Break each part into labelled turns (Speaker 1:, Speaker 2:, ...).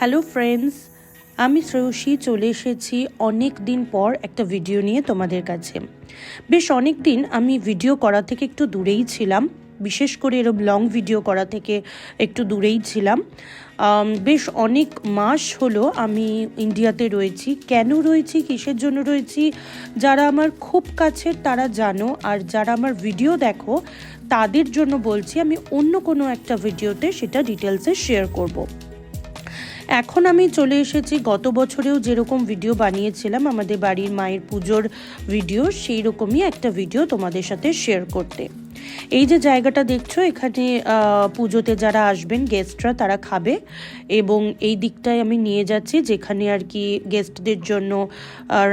Speaker 1: Hello friends আমি শ্রেয়সী চলে এসেছি অনেক দিন পর একটা ভিডিও নিয়ে তোমাদের কাছে। বেশ অনেক দিন আমি ভিডিও করা থেকে একটু দূরেই ছিলাম। বিশেষ করে এরকম লং ভিডিও করা থেকে একটু দূরেই ছিলাম। বেশ অনেক মাস হলো আমি ইন্ডিয়াতে রয়েছি। কেন রয়েছি? কিসের জন্য রয়েছি? যারা আমার খুব কাছের তারা জানো। আর যারা আমার ভিডিও দেখো, তাদের জন্য বলছি আমি অন্য কোনো একটা ভিডিওতে সেটা ডিটেলসে শেয়ার করব। এখন আমি চলে এসেছি। গত বছরেও যেরকম ভিডিও বানিয়েছিলাম, আমাদের বাড়ির মায়ের পুজোর ভিডিও সেই রকমই একটা ভিডিও তোমাদের সাথে শেয়ার করতে। এই যে জায়গাটা দেখছ, এখানে পুজোতে যারা আসবেন গেস্টরা তারা খাবে এবং এই দিকটায় আমি নিয়ে যাচ্ছি, যেখানে আর কি গেস্টদের জন্য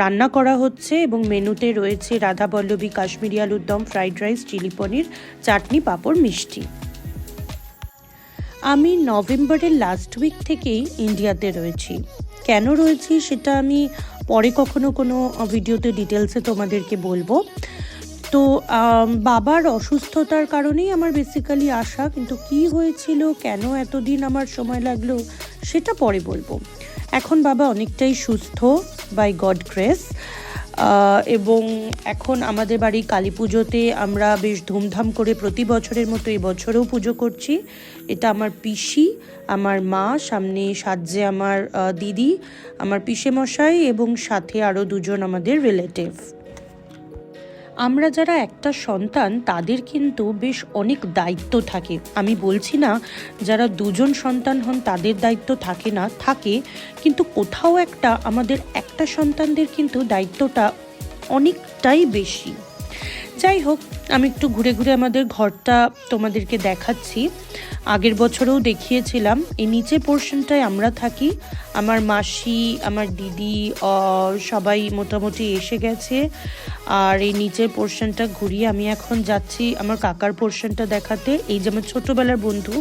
Speaker 1: রান্না করা হচ্ছে এবং মেনুতে রয়েছে রাধা পল্লবী কাশ্মীরি আলুর দম fried rice chilli paneer, chutney, papad, মিষ্টি। আমি নভেম্বরের লাস্ট উইক থেকেই ইন্ডিয়াতে রয়েছি। কেন রয়েছি সেটা আমি পরে কখনো কোনো ভিডিওতে ডিটেলসে তোমাদেরকে বলব। তো বাবার অসুস্থতার কারণেই আমার বেসিক্যালি আসা কিন্তু কি হয়েছিল, কেন এতদিন আমার সময় লাগল, সেটা পরে বলব। এখন বাবা অনেকটাই সুস্থ বাই গড গ্রেস এবং এখন আমাদের বাড়ি কালী পুজোতে আমরা বেশ ধুমধাম করে প্রতি বছরের মতো এই বছরেও পুজো করছি। এটা আমার পিসি, আমার মা, সামনে সাজ্জে আমার দিদি, আমার পিসে মশাই এবং সাথে আরও দুজন আমাদের রিলেটিভ আমরা যারা একটা সন্তান, তাদের কিন্তু বেশ অনেক দায়িত্ব থাকে। আমি বলছি না, যারা দুজন সন্তান হন, তাদের দায়িত্ব থাকে না, থাকে। কিন্তু কোথাও একটা আমাদের একটা সন্তানদের কিন্তু দায়িত্বটা অনেকটাই বেশি। যাই হোক, আমি একটু ঘুরে ঘুরে আমাদের ঘরটা তোমাদেরকে দেখাচ্ছি। আগের বছরেও দেখিয়েছিলাম, এই নিচে পোর্শনটায় আমরা থাকি। আমার মাসি, আমার দিদি সবাই মোটামুটি এসে গেছে। আর এই নিচের পোর্শনটা ঘুরিয়ে আমি এখন যাচ্ছি আমার কাকার পোর্শনটা দেখাতে। এই যে আমার ছোটোবেলার বন্ধু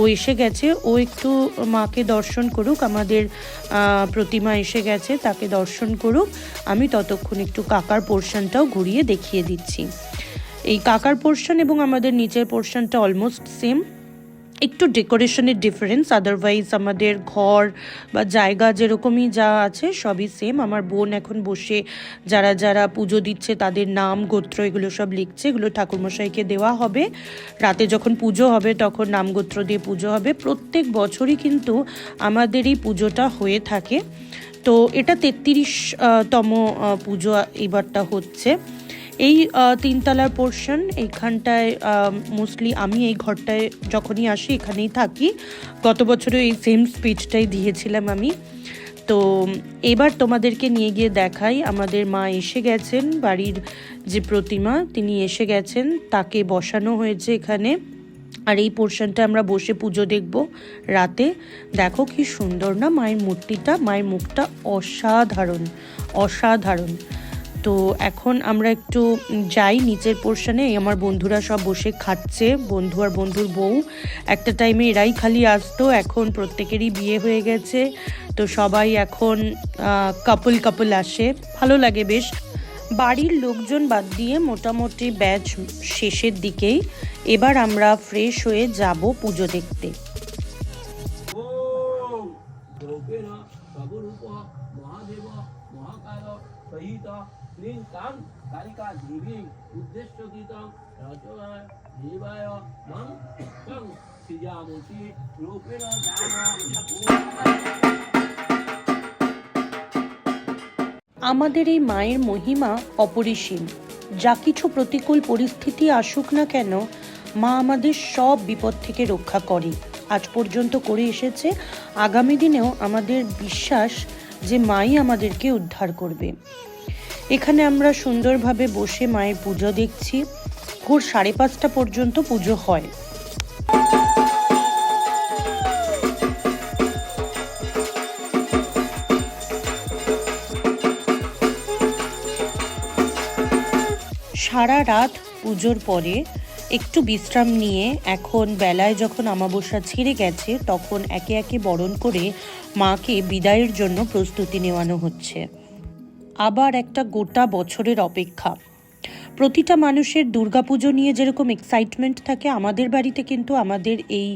Speaker 1: ও এসে গেছে। ও একটু মাকে দর্শন করুক, আমাদের প্রতিমা এসে গেছে, তাকে দর্শন করুক। আমি ততক্ষণ একটু কাকার পোর্শনটাও ঘুরিয়ে দেখিয়ে দিচ্ছি। এই কাকার পোর্শন এবং আমাদের নিচের পোর্শনটা অলমোস্ট সেম একটু ডেকোরেশনের ডিফারেন্স আদারওয়াইজ আমাদের ঘর বা জায়গা যেরকমই যা আছে সবই সেম আমার বোন এখন বসে যারা যারা পুজো দিচ্ছে তাদের নাম, গোত্র এগুলো সব লিখছে, এগুলো ঠাকুরমশাইকে দেওয়া হবে। রাতে যখন পুজো হবে তখন নাম, গোত্র দিয়ে পুজো হবে। প্রত্যেক বছরই কিন্তু আমাদের এই পুজোটা হয়ে থাকে। তো এটা তেত্রিশ তম পুজো এবারটা হচ্ছে। এই তিনতলার পোর্শন এইখানটায় মোস্টলি আমি এই ঘরটায় যখনই আসি, এখানেই থাকি। গত বছরও এই সেম স্পিচটাই দিয়েছিলাম আমি। তো, এবার তোমাদেরকে নিয়ে গিয়ে দেখাই, আমাদের মা এসে গেছেন, বাড়ির যে প্রতিমা, তিনি এসে গেছেন, তাকে বসানো হয়েছে এখানে। আর এই পোর্শনটা আমরা বসে পুজো দেখব রাতে। দেখো কি সুন্দর না, মায়ের মূর্তিটা, মায়ের মুখটা অসাধারণ অসাধারণ। তো এখন আমরা একটু যাই নিচের পোর্শনে আমার বন্ধুরা সব বসে খাচ্ছে, বন্ধু আর বন্ধুর বউ। একটা টাইমে এরাই খালি আসতো, এখন প্রত্যেকেরই বিয়ে হয়ে গেছে। তো সবাই এখন কাপল কাপল আসে। ভালো লাগে বেশ। বাড়ির লোকজন বাদ দিয়ে মোটামুটি ব্যাচ শেষের দিকেই। এবার আমরা ফ্রেশ হয়ে যাব পুজো দেখতে।
Speaker 2: মহাদেব, মহাকাল, সহিত রচনায়
Speaker 1: আমাদের এই মায়ের মহিমা অপরিসীম। যা কিছু প্রতিকূল পরিস্থিতি আসুক না কেন, মা আমাদের সব বিপদ থেকে রক্ষা করে। আজ পর্যন্ত করে এসেছে। আগামী দিনেও আমাদের বিশ্বাস যে মাই আমাদেরকে উদ্ধার করবে। এখানে আমরা সুন্দরভাবে বসে মায়ের পুজো দেখছি। ভোর সাড়ে পাঁচটা পর্যন্ত পুজো হয়। সারা রাত পুজোর পরে একটু বিশ্রাম নিয়ে এখন বেলায় যখন আমাবস্যা ছিঁড়ে গেছে, তখন একে একে বরণ করে মাকে বিদায়ের জন্য প্রস্তুতি নেওয়ানো হচ্ছে। আবার একটা গোটা বছরের অপেক্ষা। প্রতিটা মানুষের দুর্গাপুজো নিয়ে যেরকম এক্সাইটমেন্ট থাকে, আমাদের বাড়িতে কিন্তু আমাদের এই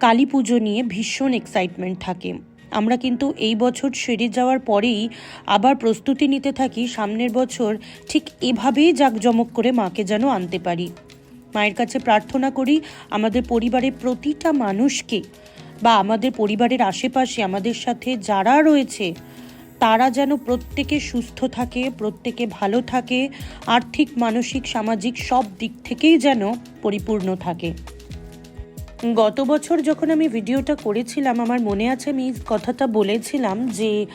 Speaker 1: কালী পুজো নিয়ে ভীষণ এক্সাইটমেন্ট থাকে। আমরা কিন্তু এই বছর সেরে যাওয়ার পরেই আবার প্রস্তুতি নিতে থাকি, সামনের বছর ঠিক এভাবেই জাঁকজমক করে মাকে যেন আনতে পারি। মায়ের কাছে প্রার্থনা করি আমাদের পরিবারের প্রতিটা মানুষকে বা আমাদের পরিবারের আশেপাশে আমাদের সাথে যারা রয়েছে, তারা যেন প্রত্যেকে সুস্থ থাকে, প্রত্যেকে ভালো থাকে, আর্থিক, মানসিক, সামাজিক সব দিক থেকেই যেন পরিপূর্ণ থাকে। গত বছর যখন আমি ভিডিওটা করেছিলাম, আমার মনে আছে আমি কথাটা বলেছিলাম যে,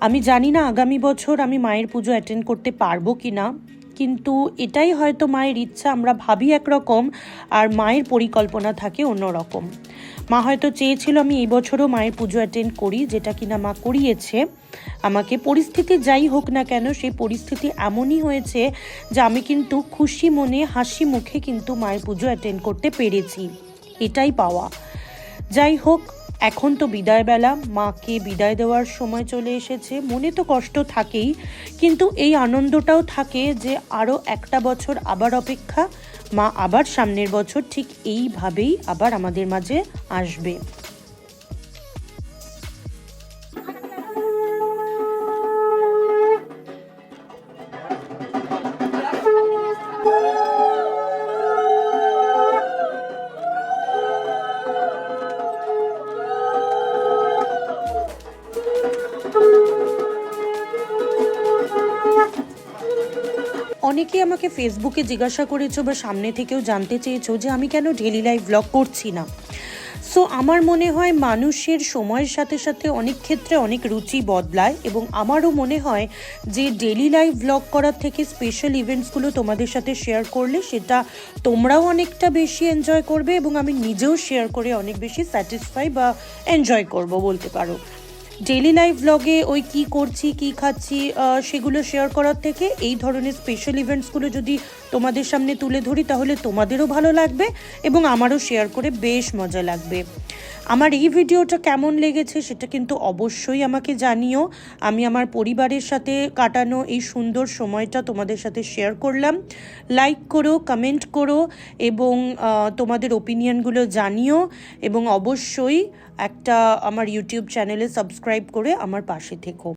Speaker 1: আমি জানি না আগামী বছর আমি মায়ের পুজো অ্যাটেন্ড করতে পারব কি না কিন্তু এটাই হয়তো মায়ের ইচ্ছা, আমরা ভাবি একরকম আর মায়ের পরিকল্পনা থাকে অন্যরকম। মা হয়তো চেয়েছিল আমি এই বছরও মায়ের পুজো অ্যাটেন্ড করি, যেটা কিনা মা করিয়েছে। আমাকে পরিস্থিতি যাই হোক না কেন সেই পরিস্থিতি এমনই হয়েছে যে আমি কিন্তু খুশি মনে, হাসি মুখে কিন্তু মায়ের পুজো অ্যাটেন্ড করতে পেরেছি। এটাই পাওয়া। যাই হোক এখন তো বিদায়বেলা মাকে বিদায় দেওয়ার সময় চলে এসেছে। মনে তো কষ্ট থাকেই, কিন্তু এই আনন্দটাও থাকে যে আরও একটা বছর আবার অপেক্ষা, মা আবার সামনের বছর ঠিক এইভাবেই আবার আমাদের মাঝে আসবে। অনেকেই আমাকে ফেসবুকে জিজ্ঞাসা করেছ বা সামনে থেকেও জানতে চেয়েছো যে আমি কেন ডেলি লাইভ ব্লগ করছি না। সো আমার মনে হয় মানুষের সময়ের সাথে সাথে অনেক ক্ষেত্রে অনেক রুচি বদলায় এবং আমারও মনে হয় যে ডেলি লাইভ ব্লগ করার থেকে স্পেশাল ইভেন্টসগুলো তোমাদের সাথে শেয়ার করলে সেটা তোমরাও অনেকটা বেশি এনজয় করবে এবং আমি নিজেও শেয়ার করে অনেক বেশি স্যাটিসফাই বা এনজয় করব বলতে পারো। ডেলি লাইফ ব্লগে ওই কি করছি, কি খাচ্ছি সেগুলো শেয়ার করার থেকে এই ধরনের স্পেশাল ইভেন্টসগুলো যদি তোমাদের সামনে তুলে ধরি, তাহলে তোমাদেরও ভালো লাগবে এবং আমারও শেয়ার করে বেশ মজা লাগবে। আমার এই ভিডিওটা কেমন লেগেছে সেটা কিন্তু অবশ্যই আমাকে জানিও। আমি আমার পরিবারের সাথে কাটানো এই সুন্দর সময়টা তোমাদের সাথে শেয়ার করলাম। লাইক করো কমেন্ট করো এবং তোমাদের ওপিনিয়নগুলো জানিও এবং অবশ্যই একটা আমার ইউটিউব চ্যানেলে সাবস্ক্রাইব করে আমার পাশে থেকো।